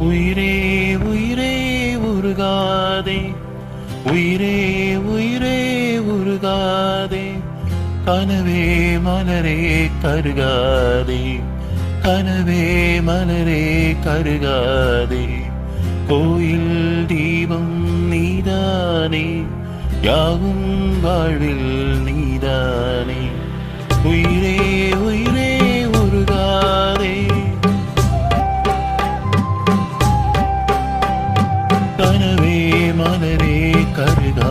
உயிரே உயிரே உருகாதே. உயிரே உயிரே உருகாதே. கனவே மலரே கருகாதே. கனவே மலரே கருகாதே. கோயில் தீபம் நீதானே. யாவும் வாழ்வில் நீதானே. கனவே மலரே கருகாதே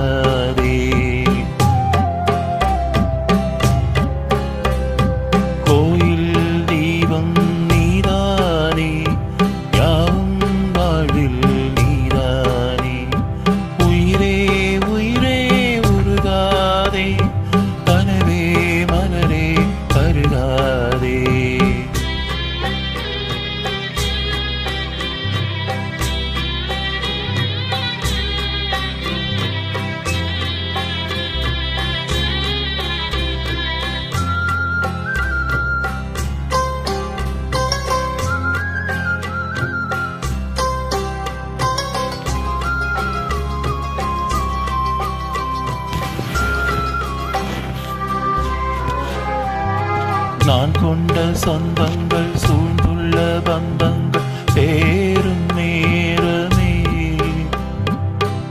நான் கொண்ட சொந்தங்கள் சூழ்ந்துள்ள பந்தங்கள் சேரும் நேரமே.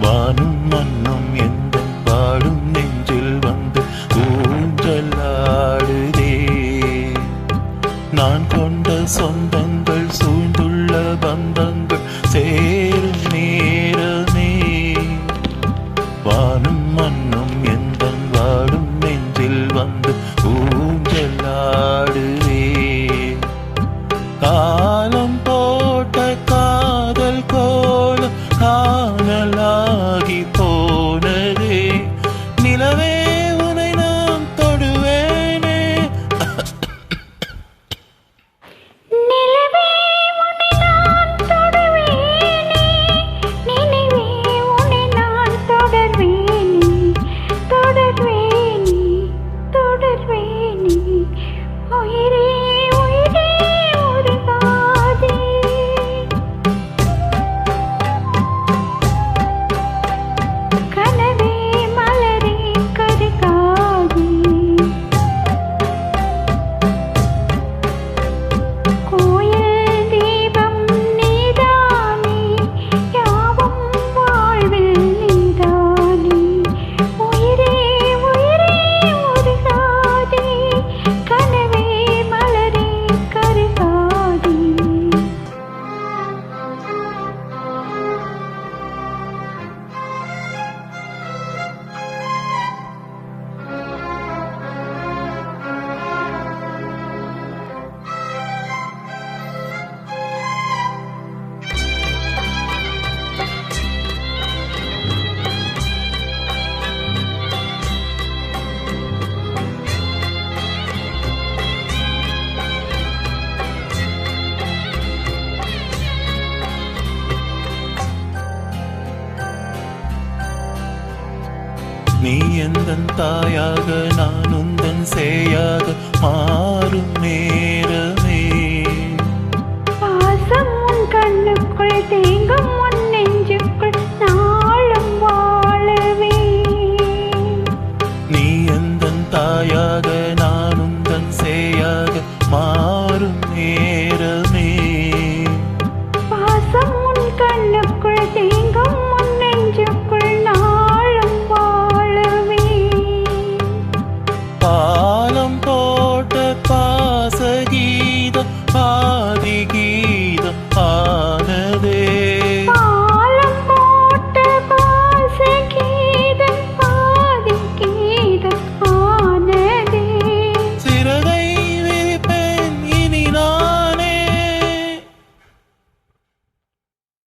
வானும் மண்ணும் எந்த பாடும் நெஞ்சில் வந்து ஊஞ்சலாடுதே. நான் கொண்ட சொந்தங்கள் சூழ்ந்துள்ள பந்தங்கள் சேரும் நேரமே. வானும் உயிரே நீ எந்தன் தாயாக நான் உந்தன் சேயாக மாறும் நேரமே. பாசம் உன் கண்ணுக்குள் தேங்கும் உன் நெஞ்சுக்குள் நாளும் வாழவே நீ எந்தன் தாயாக நான் உந்தன் சேயாக மாறும் நேரமே.